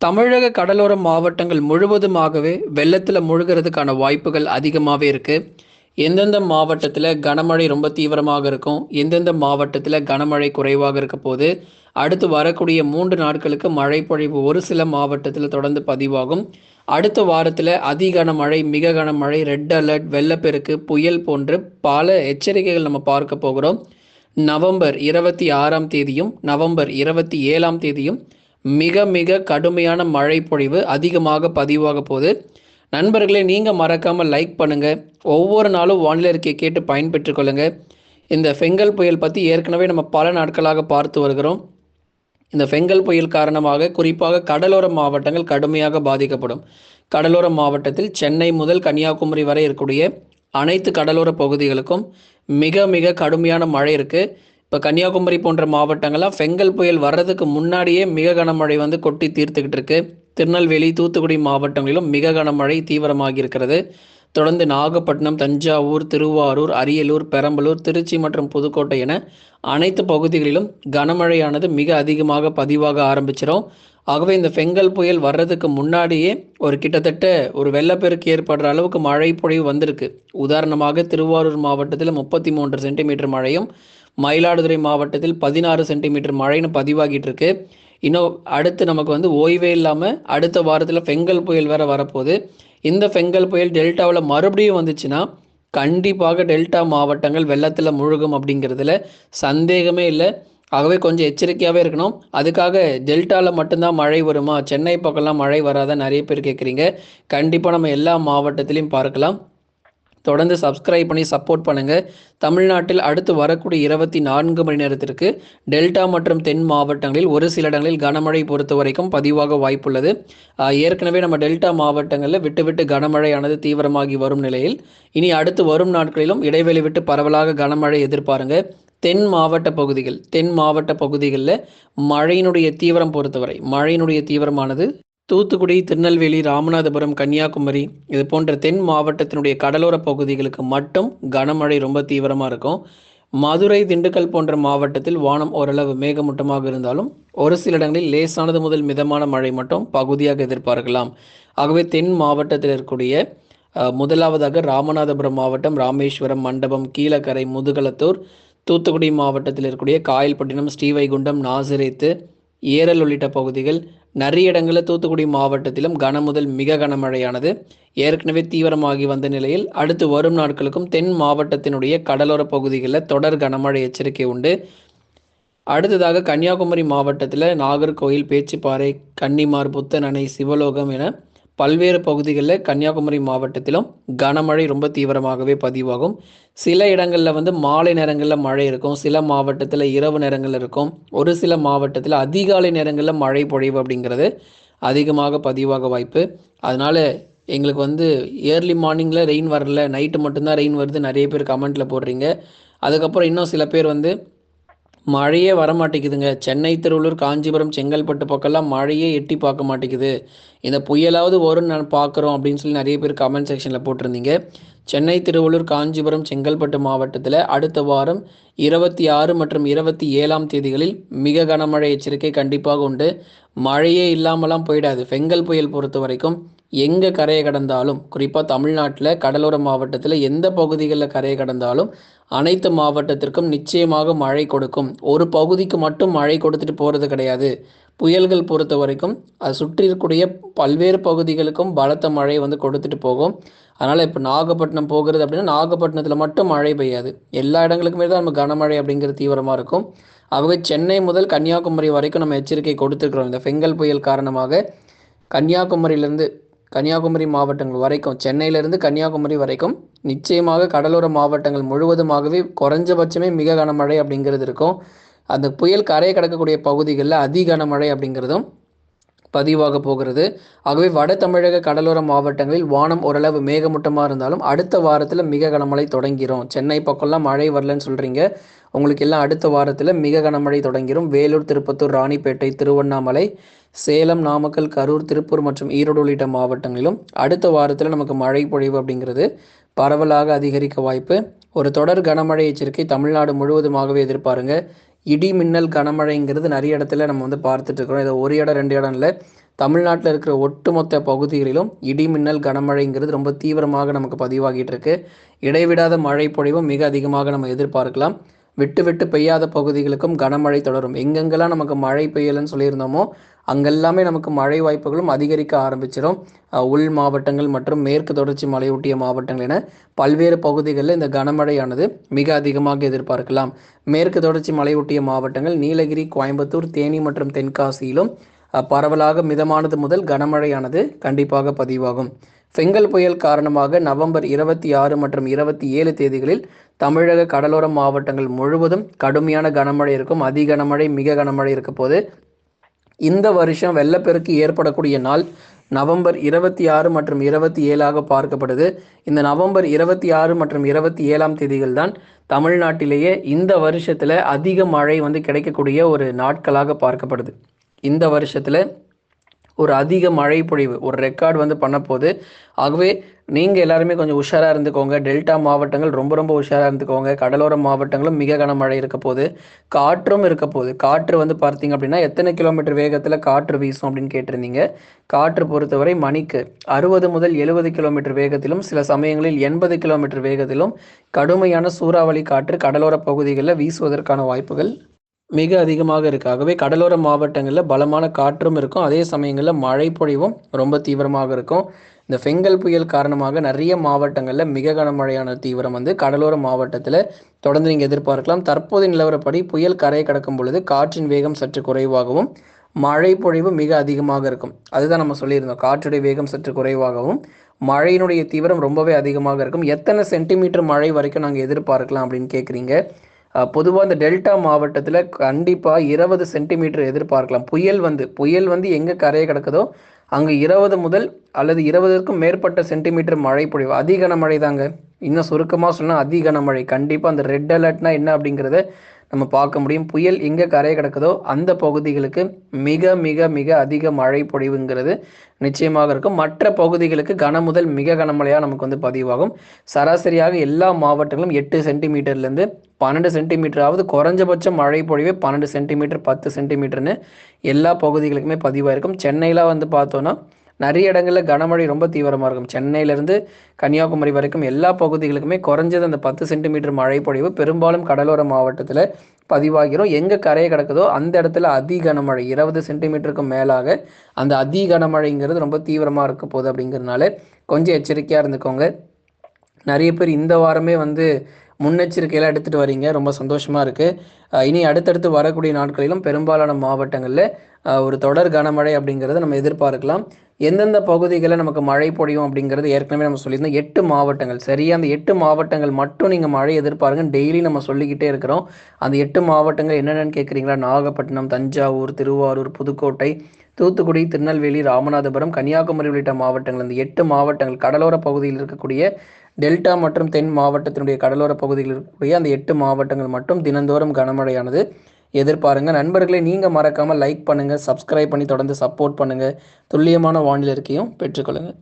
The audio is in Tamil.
தமிழக கடலோர மாவட்டங்கள் முழுவதுமாகவே வெள்ளத்தில் முழுகிறதுக்கான வாய்ப்புகள் அதிகமாகவே இருக்குது எந்தெந்த மாவட்டத்தில் கனமழை ரொம்ப தீவிரமாக இருக்கும் எந்தெந்த மாவட்டத்தில் கனமழை குறைவாக இருக்க போது அடுத்து வரக்கூடிய மூன்று நாட்களுக்கு மழை பொழிவு ஒரு சில மாவட்டத்தில் தொடர்ந்து பதிவாகும். அடுத்த வாரத்தில் அதி கனமழை மிக கனமழை ரெட் அலர்ட் வெள்ளப்பெருக்கு புயல் போன்று பல எச்சரிக்கைகள் நம்ம பார்க்க போகிறோம். நவம்பர் இருபத்தி ஆறாம் தேதியும் நவம்பர் இருபத்தி ஏழாம் தேதியும் மிக மிக கடுமையான மழை பொழிவு அதிகமாக பதிவாக போகுது. நண்பர்களே நீங்கள் மறக்காமல் லைக் பண்ணுங்கள் ஒவ்வொரு நாளும் வானிலை அறிக்கையை கேட்டு பயன்பெற்று கொள்ளுங்கள் இந்த ஃபெங்கல் புயல் பற்றி ஏற்கனவே நம்ம பல நாட்களாக பார்த்து வருகிறோம். இந்த ஃபெங்கல் புயல் காரணமாக குறிப்பாக கடலோர மாவட்டங்கள் கடுமையாக பாதிக்கப்படும். கடலோர மாவட்டத்தில் சென்னை முதல் கன்னியாகுமரி வரை இருக்கக்கூடிய அனைத்து கடலோர பகுதிகளுக்கும் மிக மிக கடுமையான மழை இருக்குது இப்போ கன்னியாகுமரி போன்ற மாவட்டங்கள்லாம் ஃபெங்கல் புயல் வர்றதுக்கு முன்னாடியே மிக கனமழை வந்து கொட்டி தீர்த்துக்கிட்டு இருக்கு. திருநெல்வேலி தூத்துக்குடி மாவட்டங்களிலும் மிக கனமழை தீவிரமாகி இருக்கிறது தொடர்ந்து நாகப்பட்டினம் தஞ்சாவூர் திருவாரூர் அரியலூர் பெரம்பலூர் திருச்சி மற்றும் புதுக்கோட்டை என அனைத்து பகுதிகளிலும் கனமழையானது மிக அதிகமாக பதிவாக ஆரம்பிச்சிடும் ஆகவே இந்த ஃபெங்கல் புயல் வர்றதுக்கு முன்னாடியே ஒரு கிட்டத்தட்ட ஒரு வெள்ளப்பெருக்கு ஏற்படுற அளவுக்கு மழை பொழிவு வந்திருக்கு. உதாரணமாக திருவாரூர் மாவட்டத்தில் முப்பத்தி மூன்று சென்டிமீட்டர் மழையும் மயிலாடுதுறை மாவட்டத்தில் பதினாறு சென்டிமீட்டர் மழைன்னு பதிவாகிட்டு இருக்கு இன்னும் அடுத்து நமக்கு வந்து ஓய்வே இல்லாமல் அடுத்த வாரத்தில் ஃபெங்கல் புயல் வேற வரப்போகுது. இந்த ஃபெங்கல் புயல் டெல்டாவில் மறுபடியும் வந்துச்சுன்னா கண்டிப்பாக டெல்டா மாவட்டங்கள் வெள்ளத்தில் முழுகும் அப்படிங்கிறதுல சந்தேகமே இல்லை. ஆகவே கொஞ்சம் எச்சரிக்கையாகவே இருக்கணும். அதுக்காக டெல்டாவில் மட்டும்தான் மழை வருமா? சென்னை பக்கம்லாம் மழை வராத? நிறைய பேர் கேட்குறீங்க கண்டிப்பாக நம்ம எல்லா மாவட்டத்திலையும் பார்க்கலாம். தொடர்ந்து சப்ஸ்கிரைப் பண்ணி சப்போர்ட் பண்ணுங்கள் தமிழ்நாட்டில் அடுத்து வரக்கூடிய இருபத்தி நான்கு மணி நேரத்திற்கு டெல்டா மற்றும் தென் மாவட்டங்களில் ஒரு சில இடங்களில் கனமழை பொறுத்த வரைக்கும் பதிவாக வாய்ப்புள்ளது. ஏற்கனவே நம்ம டெல்டா மாவட்டங்களில் விட்டு விட்டு கனமழையானது தீவிரமாகி வரும் நிலையில் இனி அடுத்து வரும் நாட்களிலும் இடைவெளி விட்டு பரவலாக கனமழை எதிர்பாருங்க. தென் மாவட்ட பகுதிகள் தென் மாவட்ட பகுதிகளில் மழையினுடைய தீவிரம் பொறுத்தவரை மழையினுடைய தீவிரமானது தூத்துக்குடி திருநெல்வேலி ராமநாதபுரம் கன்னியாகுமரி இது போன்ற தென் மாவட்டத்தினுடைய கடலோர பகுதிகளுக்கு மட்டும் கனமழை ரொம்ப தீவிரமாக இருக்கும். மதுரை திண்டுக்கல் போன்ற மாவட்டத்தில் வானம் ஓரளவு மேகமூட்டமாக இருந்தாலும் ஒரு சில இடங்களில் லேசானது முதல் மிதமான மழை மட்டும் பகுதியாக எதிர்பார்க்கலாம். ஆகவே தென் மாவட்டத்தில் இருக்கக்கூடிய முதலாவதாக ராமநாதபுரம் மாவட்டம் ராமேஸ்வரம் மண்டபம் கீழக்கரை முதுகலத்தூர் தூத்துக்குடி மாவட்டத்தில் இருக்கக்கூடிய காயல்பட்டினம் ஸ்ரீவைகுண்டம் நாசிரேத்து ஏரல் உள்ளிட்ட பகுதிகள் நிறைய இடங்களில் தூத்துக்குடி மாவட்டத்திலும் கனமுதல் மிக கனமழையானது ஏற்கனவே தீவிரமாகி வந்த நிலையில் அடுத்து வரும் நாட்களுக்கும் தென் மாவட்டத்தினுடைய கடலோர பகுதிகளில் தொடர் கனமழை எச்சரிக்கை உண்டு. அடுத்ததாக கன்னியாகுமரி மாவட்டத்தில் நாகர்கோயில் பேச்சுப்பாறை கன்னிமார் புத்தன் அணை சிவலோகம் என பல்வேறு பகுதிகளில் கன்னியாகுமரி மாவட்டத்திலும் கனமழை ரொம்ப தீவிரமாகவே பதிவாகும். சில இடங்களில் வந்து மாலை நேரங்களில் மழை இருக்கும். சில மாவட்டத்தில் இரவு நேரங்களில் இருக்கும். ஒரு சில மாவட்டத்தில் அதிகாலை நேரங்களில் மழை பொழிவு அப்படிங்கிறது அதிகமாக பதிவாக வாய்ப்பு. அதனால் எங்களுக்கு வந்து ஏர்லி மார்னிங்கில் ரெயின் வரல. நைட்டு மட்டும்தான் ரெயின் வருது. நிறைய பேர் கமெண்ட்டில் போடுறீங்க. அதுக்கப்புறம் இன்னும் சில பேர் வந்து மழையே வரமாட்டேங்குதுங்க. சென்னை திருவள்ளூர் காஞ்சிபுரம் செங்கல்பட்டு பக்கம்லாம் மழையே எட்டி பார்க்க மாட்டேங்குது. இந்த புயலாவது வரும்னு நான் பார்க்குறோம் அப்படின்னு சொல்லி நிறைய பேர் கமெண்ட் செக்ஷனில் போட்டிருந்தீங்க. சென்னை திருவள்ளூர் காஞ்சிபுரம் செங்கல்பட்டு மாவட்டத்தில் அடுத்த வாரம் இருபத்தி ஆறு மற்றும் இருபத்தி ஏழாம் தேதிகளில் மிக கனமழை எச்சரிக்கை கண்டிப்பாக உண்டு. மழையே இல்லாமலாம் போயிடாது. ஃபெங்கல் புயல் பொறுத்த வரைக்கும் எங்கே கரையை கடந்தாலும் குறிப்பாக தமிழ்நாட்டில் கடலோர மாவட்டத்தில் எந்த பகுதிகளில் கரையை கடந்தாலும் அனைத்து மாவட்டத்திற்கும் நிச்சயமாக மழை கொடுக்கும். ஒரு பகுதிக்கு மட்டும் மழை கொடுத்துட்டு போகிறது கிடையாது. புயல்கள் பொறுத்த வரைக்கும் அது சுற்றி இருக்கக்கூடிய பல்வேறு பகுதிகளுக்கும் பலத்த மழை வந்து கொடுத்துட்டு போகும். அதனால் இப்போ நாகப்பட்டினம் போகிறது அப்படின்னா நாகப்பட்டினத்தில் மட்டும் மழை பெய்யாது. எல்லா இடங்களுக்குமே தான் நம்ம கனமழை அப்படிங்கிறது தீவிரமாக இருக்கும். அவங்க சென்னை முதல் கன்னியாகுமரி வரைக்கும் நம்ம எச்சரிக்கை கொடுத்துருக்குறோம். இந்த ஃபெங்கல் புயல் காரணமாக கன்னியாகுமரியிலேருந்து கன்னியாகுமரி மாவட்டங்கள் வரைக்கும் சென்னையிலிருந்து கன்னியாகுமரி வரைக்கும் நிச்சயமாக கடலோர மாவட்டங்கள் முழுவதுமாகவே குறைஞ்சபட்சமே மிக கனமழை அப்படிங்கிறது இருக்கும். அந்த புயல் கரையை கடக்கக்கூடிய பகுதிகளில் அதி கனமழை அப்படிங்கிறதும் பதிவாக போகிறது. ஆகவே வட தமிழக கடலோர மாவட்டங்களில் வானம் ஓரளவு மேகமூட்டமாக இருந்தாலும் அடுத்த வாரத்தில் மிக கனமழை தொடங்கிரும். சென்னை பக்கம்லாம் மழை வரலன்னு சொல்கிறீங்க உங்களுக்கு எல்லாம் அடுத்த வாரத்தில் மிக கனமழை தொடங்கிரும். வேலூர் திருப்பத்தூர் ராணிப்பேட்டை திருவண்ணாமலை சேலம் நாமக்கல் கரூர் திருப்பூர் மற்றும் ஈரோடு உள்ளிட்ட மாவட்டங்களிலும் அடுத்த வாரத்தில் நமக்கு மழை பொழிவு அப்படிங்கிறது பரவலாக அதிகரிக்க வாய்ப்பு. ஒரு தொடர் கனமழை எச்சரிக்கை தமிழ்நாடு முழுவதுமாகவே எதிர்பாருங்க. இடி மின்னல் கனமழைங்கிறது நிறைய இடத்துல நம்ம வந்து பார்த்துட்டு இருக்கிறோம். இதை ஒரு இடம் ரெண்டு இடம் இல்லை. தமிழ்நாட்டில் இருக்கிற ஒட்டுமொத்த பகுதிகளிலும் இடி மின்னல் கனமழைங்கிறது ரொம்ப தீவிரமாக நமக்கு பதிவாகிட்டு இருக்கு. இடைவிடாத மழை பொழிவும் மிக அதிகமாக நம்ம எதிர்பார்க்கலாம். விட்டு விட்டு பெய்யாத பகுதிகளுக்கும் கனமழை தொடரும். எங்கெங்கெல்லாம் நமக்கு மழை பெய்யலைன்னு சொல்லியிருந்தோமோ அங்கெல்லாமே நமக்கு மழை வாய்ப்புகளும் அதிகரிக்க ஆரம்பிச்சிடும் உள் மாவட்டங்கள் மற்றும் மேற்கு தொடர்ச்சி மலையொட்டிய மாவட்டங்கள் என பல்வேறு பகுதிகளில் இந்த கனமழையானது மிக அதிகமாக எதிர்பார்க்கலாம். மேற்கு தொடர்ச்சி மலையொட்டிய மாவட்டங்கள் நீலகிரி கோயம்புத்தூர் தேனி மற்றும் தென்காசியிலும் பரவலாக மிதமானது முதல் கனமழையானது கண்டிப்பாக பதிவாகும். செங்கல் புயல் காரணமாக நவம்பர் இருபத்தி ஆறு மற்றும் இருபத்தி ஏழு தேதிகளில் தமிழக கடலோர மாவட்டங்கள் முழுவதும் கடுமையான கனமழை இருக்கும். அதி கனமழை மிக கனமழை இருக்க போது இந்த வருஷம் வெள்ளப்பெருக்கு ஏற்படக்கூடிய நாள் நவம்பர் இருபத்தி ஆறு மற்றும் இருபத்தி ஏழாக பார்க்கப்படுது. இந்த நவம்பர் இருபத்தி ஆறு மற்றும் இருபத்தி ஏழாம் தேதிகள் தான் தமிழ்நாட்டிலேயே இந்த வருஷத்தில் அதிக மழை வந்து கிடைக்கக்கூடிய ஒரு நாட்களாக பார்க்கப்படுது. இந்த வருஷத்தில் ஒரு அதிக மழை பொழிவு ஒரு ரெக்கார்டு வந்து பண்ண போது ஆகவே நீங்கள் எல்லாருமே கொஞ்சம் உஷாராக இருந்துக்கோங்க. டெல்டா மாவட்டங்கள் ரொம்ப ரொம்ப உஷாராக இருந்துக்கோங்க. கடலோர மாவட்டங்களும் மிக கனமழை இருக்க போது காற்றும் இருக்க போகுது. காற்று வந்து பார்த்தீங்க அப்படின்னா எத்தனை கிலோமீட்டர் வேகத்தில் காற்று வீசும் அப்படின்னு கேட்டிருந்தீங்க. காற்று பொறுத்தவரை மணிக்கு அறுபது முதல் எழுபது கிலோமீட்டர் வேகத்திலும் சில சமயங்களில் எண்பது கிலோமீட்டர் வேகத்திலும் கடுமையான சூறாவளி காற்று கடலோர பகுதிகளில் வீசுவதற்கான வாய்ப்புகள் மிக அதிகமாக இருக்குது ஆகவே கடலோர மாவட்டங்களில் பலமான காற்றும் இருக்கும். அதே சமயங்களில் மழை பொழிவும் ரொம்ப தீவிரமாக இருக்கும். இந்த ஃபெங்கல் புயல் காரணமாக நிறைய மாவட்டங்களில் மிக கனமழையான தீவிரம் வந்து கடலோர மாவட்டத்தில் தொடர்ந்து நீங்கள் எதிர்பார்க்கலாம். தற்போது நிலவரப்படி புயல் கரையை கடக்கும் பொழுது காற்றின் வேகம் சற்று குறைவாகவும் மழை பொழிவு மிக அதிகமாக இருக்கும். அதுதான் நம்ம சொல்லியிருந்தோம். காற்றுடைய வேகம் சற்று குறைவாகவும் மழையினுடைய தீவிரம் ரொம்பவே அதிகமாக இருக்கும். எத்தனை சென்டிமீட்டர் மழை வரைக்கும் நாங்கள் எதிர்பார்க்கலாம் அப்படின்னு கேட்குறீங்க பொதுவாக இந்த டெல்டா மாவட்டத்தில் கண்டிப்பாக இருபது சென்டிமீட்டர் எதிர்பார்க்கலாம். புயல் வந்து புயல் வந்து எங்கே கரையை கிடக்குதோ அங்கே இருபது முதல் அல்லது இருபதுக்கும் மேற்பட்ட சென்டிமீட்டர் மழை பொழிவு. அதிகன மழை தாங்க. இன்னும் சுருக்கமாக சொன்னால் அதிகன மழை. கண்டிப்பாக அந்த ரெட் அலர்ட்னா என்ன அப்படிங்கிறத நம்ம பார்க்க முடியும். புயல் எங்கே கரையை கிடக்குதோ அந்த பகுதிகளுக்கு மிக மிக மிக அதிக மழை பொழிவுங்கிறது நிச்சயமாக இருக்கும். மற்ற பகுதிகளுக்கு கன முதல் மிக கனமழையாக நமக்கு வந்து பதிவாகும். சராசரியாக எல்லா மாவட்டங்களும் எட்டு சென்டிமீட்டர்லேருந்து பன்னெண்டு சென்டிமீட்டராவது குறைஞ்சபட்ச மழை பொழிவே பன்னெண்டு சென்டிமீட்டர் பத்து சென்டிமீட்டர்னு எல்லா பகுதிகளுக்குமே பதிவாக இருக்கும் சென்னையில் வந்து பார்த்தோன்னா நிறைய இடங்களில் கனமழை ரொம்ப தீவிரமாக இருக்கும். சென்னையிலேருந்து கன்னியாகுமரி வரைக்கும் எல்லா பகுதிகளுக்குமே குறைஞ்சது அந்த பத்து சென்டிமீட்டர் மழை பொழிவு. பெரும்பாலும் கடலோர மாவட்டத்தில் பதிவாகிறோம் எங்கே கரையை கிடக்குதோ அந்த இடத்துல அதி கனமழை இருபது சென்டிமீட்டருக்கு மேலாக அந்த அதி கனமழைங்கிறது ரொம்ப தீவிரமாக இருக்க போகுது அப்படிங்கிறதுனால கொஞ்சம் எச்சரிக்கையாக இருந்துக்கோங்க. நிறைய பேர் இந்த வாரமே வந்து முன்னெச்சரிக்கையெல்லாம் எடுத்துகிட்டு வரீங்க. ரொம்ப சந்தோஷமாக இருக்குது இனி அடுத்தடுத்து வரக்கூடிய நாட்களிலும் பெரும்பாலான மாவட்டங்களில் ஒரு தொடர் கனமழை அப்படிங்கிறத நம்ம எதிர்பார்க்கலாம். எந்தெந்த பகுதிகளில் நமக்கு மழை பொழியும் அப்படிங்கிறது ஏற்கனவே நம்ம சொல்லியிருந்தோம். எட்டு மாவட்டங்கள். சரியா அந்த எட்டு மாவட்டங்கள் மட்டும் நீங்கள் மழை எதிர்பாருங்க. டெய்லி நம்ம சொல்லிக்கிட்டே இருக்கிறோம். அந்த எட்டு மாவட்டங்கள் என்னென்னு கேட்குறீங்களா நாகப்பட்டினம் தஞ்சாவூர் திருவாரூர் புதுக்கோட்டை தூத்துக்குடி திருநெல்வேலி ராமநாதபுரம் கன்னியாகுமரி உள்ளிட்ட மாவட்டங்கள். அந்த எட்டு மாவட்டங்கள் கடலோர பகுதியில் இருக்கக்கூடிய டெல்டா மற்றும் தென் மாவட்டத்தினுடைய கடலோர பகுதியில் இருக்கக்கூடிய அந்த எட்டு மாவட்டங்கள் மட்டும் தினந்தோறும் கனமழையானது. எதிர்பாருங்க. நண்பர்களை நீங்கள் மறக்காமல் லைக் பண்ணுங்கள் சப்ஸ்கிரைப் பண்ணி தொடர்ந்து சப்போர்ட் பண்ணுங்கள் துல்லியமான வானிலை இருக்கையும் பெற்றுக்கொள்ளுங்கள்